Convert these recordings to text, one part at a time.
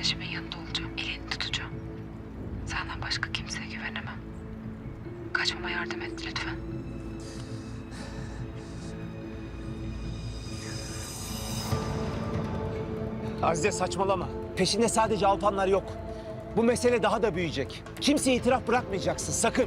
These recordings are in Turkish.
Kardeşimin yanında olacağım. Elini tutacağım. Senden başka kimseye güvenemem. Kaçmama yardım et lütfen. Azize saçmalama. Peşinde sadece Alpanlar yok. Bu mesele daha da büyüyecek. Kimseye itiraf bırakmayacaksın sakın.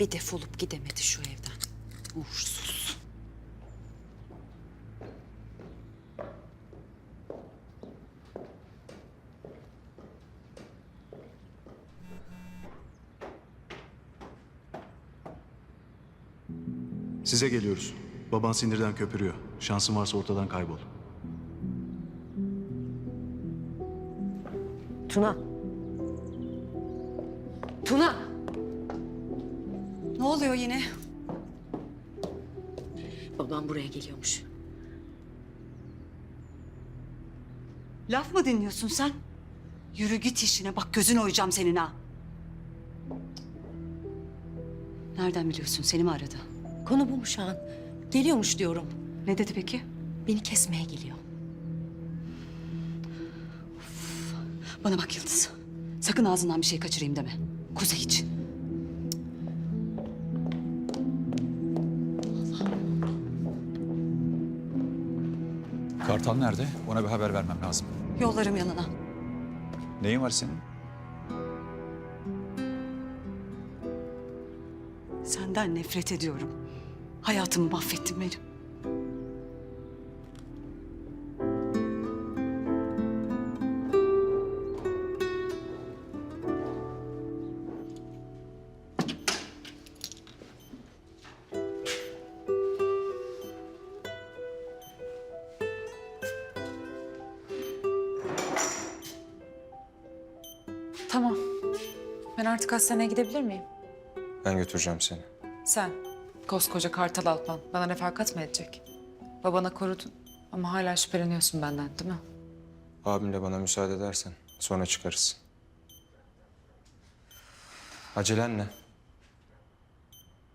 Bir defolup gidemedi şu evden. Uğursuz. Size geliyoruz. Baban sinirden köpürüyor. Şansın varsa ortadan kaybol. Tuna. Tuna. Ne oluyor yine? Babam buraya geliyormuş. Laf mı dinliyorsun sen? Yürü git işine. Bak gözün oyacağım senin ha. Nereden biliyorsun? Seni mi aradı? Konu bu mu şu an? Geliyormuş diyorum. Ne dedi peki? Beni kesmeye geliyor. Bana bak Yıldız. Sakın ağzından bir şey kaçırayım deme. Kuzey için. Kartal nerede? Ona bir haber vermem lazım. Yollarım yanına. Neyin var senin? Senden nefret ediyorum. Hayatımı mahvettin benim. Artık hastaneye gidebilir miyim? Ben götüreceğim seni. Sen, koskoca Kartal Alpan, bana refakat mı edecek? Babana korudun ama hala şüpheleniyorsun benden değil mi? Abimle bana müsaade edersen sonra çıkarız. Acelen ne?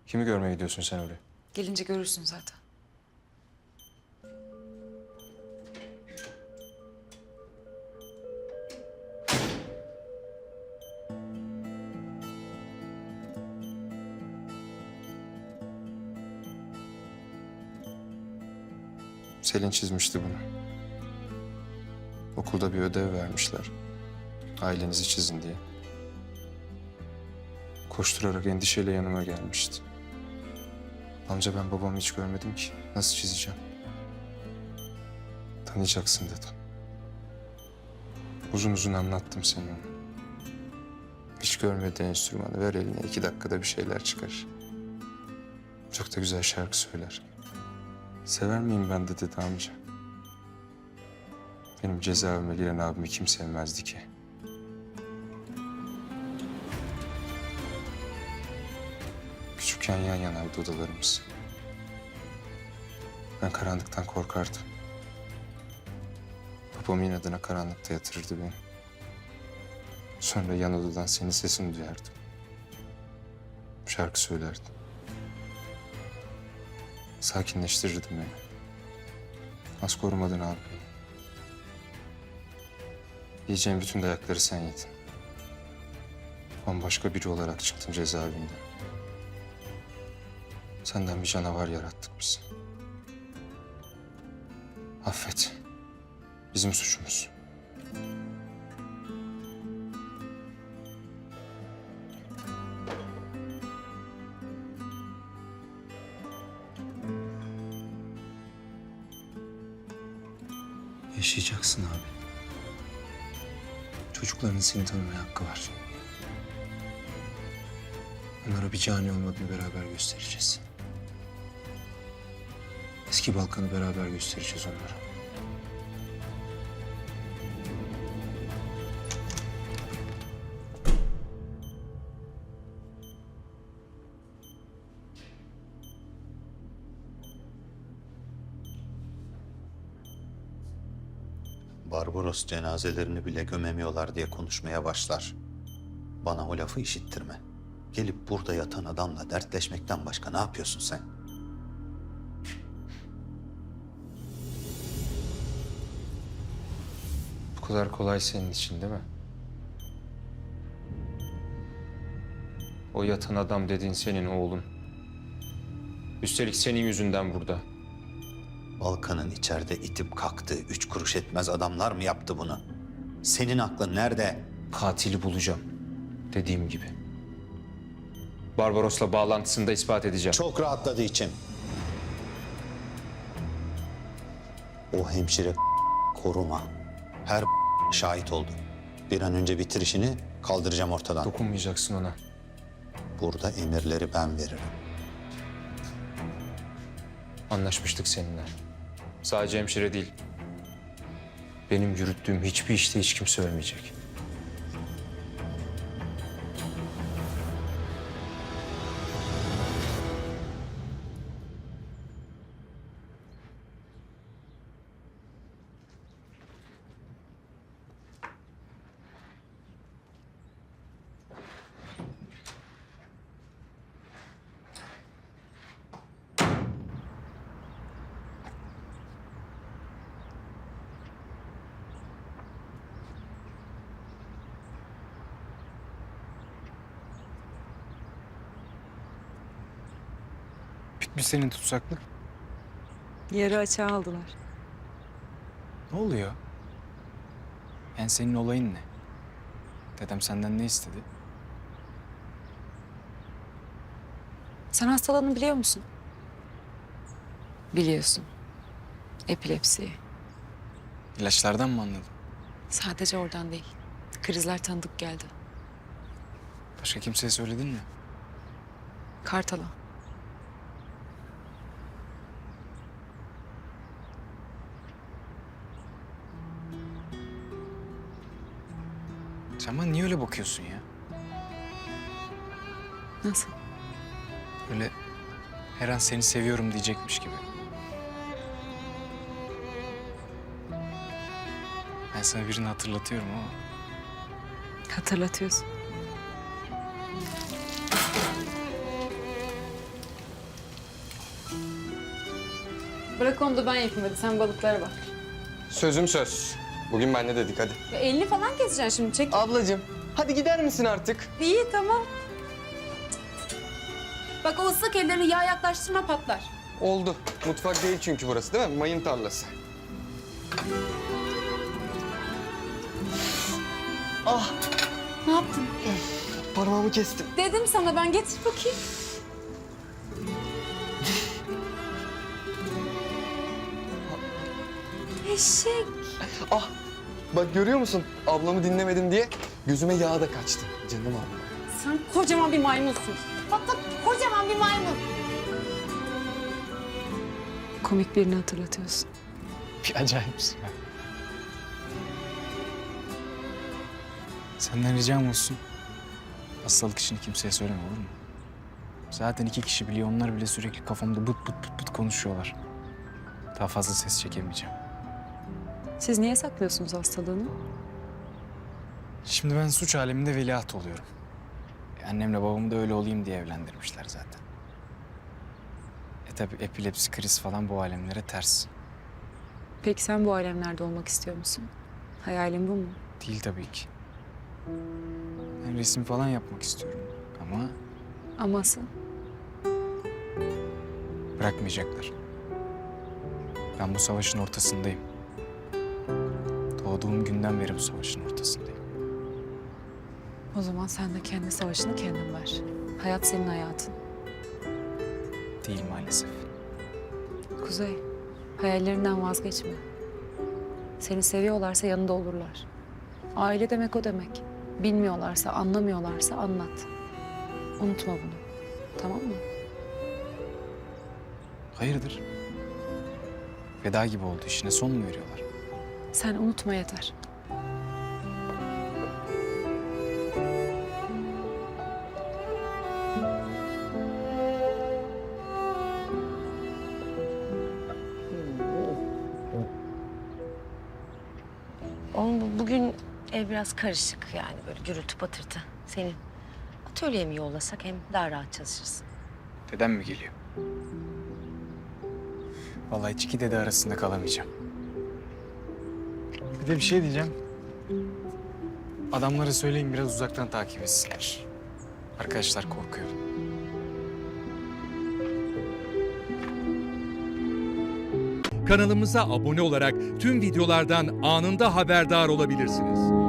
Kimi görmeye gidiyorsun sen oraya? Gelince görürsün zaten. Selin çizmişti bunu. Okulda bir ödev vermişler. Ailenizi çizin diye. Koşturarak endişeyle yanıma gelmişti. Amca ben babamı hiç görmedim ki. Nasıl çizeceğim? Tanıyacaksın dedim. Uzun uzun anlattım seni ona. Hiç görmediği enstrümanı ver eline iki dakikada bir şeyler çıkar. Çok da güzel şarkı söyler. Sever miyim ben de dedi amca. Benim cezaevime giren abimi kim sevmezdi ki? Küçükken yan yanaydı odalarımız. Ben karanlıktan korkardım. Babam inadına karanlıkta yatırırdı beni. Sonra yan odadan senin sesini duyardım. Şarkı söylerdim. Sakinleştirirdim beni. Az korumadın abi. Yiyeceğim bütün dayakları sen yedin. Bambaşka biri olarak çıktın cezaevinden. Senden bir canavar yarattık biz. Affet. Bizim suçumuz. Yaşayacaksın abi. Çocukların seni tanımaya hakkı var. Onlara bir cani olmadığını beraber göstereceğiz. Eski Balkan'ı beraber göstereceğiz onlara. Barbaros cenazelerini bile gömemiyorlar diye konuşmaya başlar. Bana o lafı işittirme. Gelip burada yatan adamla dertleşmekten başka ne yapıyorsun sen? Bu kadar kolay senin için değil mi? O yatan adam dediğin senin oğlun. Üstelik senin yüzünden burada. Balkan'ın içeride itip kalktığı üç kuruş etmez adamlar mı yaptı bunu? Senin aklın nerede? Katili bulacağım. Dediğim gibi. Barbaros'la bağlantısını da ispat edeceğim. Çok rahatladı içim. O hemşire koruma. Her şahit oldu. Bir an önce bitir işini kaldıracağım ortadan. Dokunmayacaksın ona. Burada emirleri ben veririm. Anlaşmıştık seninle. Sadece hemşire değil. Benim yürüttüğüm hiçbir işte hiç kimse ölmeyecek. Bitmiş senin tutsaklık. Yarı açığa aldılar. Ne oluyor? Yani senin olayın ne? Dedem senden ne istedi? Sen hastalığını biliyor musun? Biliyorsun. Epilepsi. İlaçlardan mı anladın? Sadece oradan değil. Krizler tanıdık geldi. Başka kimseye söyledin mi? Kartal'a. Sen bana niye öyle bakıyorsun ya? Nasıl? Öyle her an seni seviyorum diyecekmiş gibi. Ben sana birini hatırlatıyorum ama Hatırlatıyorsun. Bırak onu da ben yapayım hadi sen balıklara bak. Sözüm söz. Bugün ben ne dedik hadi. Ya elini falan keseceksin şimdi çek. Ablacığım hadi gider misin artık? İyi tamam. Bak o ıslak ellerini yağ yaklaştırma patlar. Oldu. Mutfak değil çünkü burası değil mi? Mayın tarlası. Ne yaptın? Parmağımı kestim. Dedim sana ben getir bakayım. Eşek. Ah bak görüyor musun? Ablamı dinlemedim diye gözüme yağ da kaçtı. Canım abla. Sen kocaman bir maymunsun. Bak bak kocaman bir maymun. Komik birini hatırlatıyorsun. bir acayipsin ya. Senden ricam olsun. Hastalık işini kimseye söyleme olur mu? Zaten iki kişi biliyor. Onlar bile sürekli kafamda bıt bıt bıt bıt konuşuyorlar. Daha fazla ses çekemeyeceğim. Siz niye saklıyorsunuz hastalığını? Şimdi ben suç aleminde veliaht oluyorum. E, Annemle babamı da öyle olayım diye evlendirmişler zaten. E tabi epilepsi, kriz falan bu alemlere ters. Peki sen bu alemlerde olmak istiyor musun? Hayalin bu mu? Değil tabii ki. Ben resim falan yapmak istiyorum ama Aması. bırakmayacaklar. Ben bu savaşın ortasındayım. Doğduğum günden beri bu savaşın ortasındayım. O zaman sen de kendi savaşını kendin ver. Hayat senin hayatın. Değil maalesef. Kuzey, hayallerinden vazgeçme. Seni seviyorlarsa yanında olurlar. Aile demek o demek. Bilmiyorlarsa, anlamıyorlarsa anlat. Unutma bunu. Tamam mı? Hayırdır? Veda gibi oldu. işine son mu veriyorlar? Sen unutma yeter. bugün ev biraz karışık yani böyle gürültü patırtı. Senin atölyeye mi yollasak hem daha rahat çalışırsın. Dedem mi geliyor? Vallahi iki dede arasında kalamayacağım. Bir de bir şey diyeceğim. Adamlara söyleyin biraz uzaktan takip etsinler. Arkadaşlar korkuyor. Kanalımıza abone olarak tüm videolardan anında haberdar olabilirsiniz.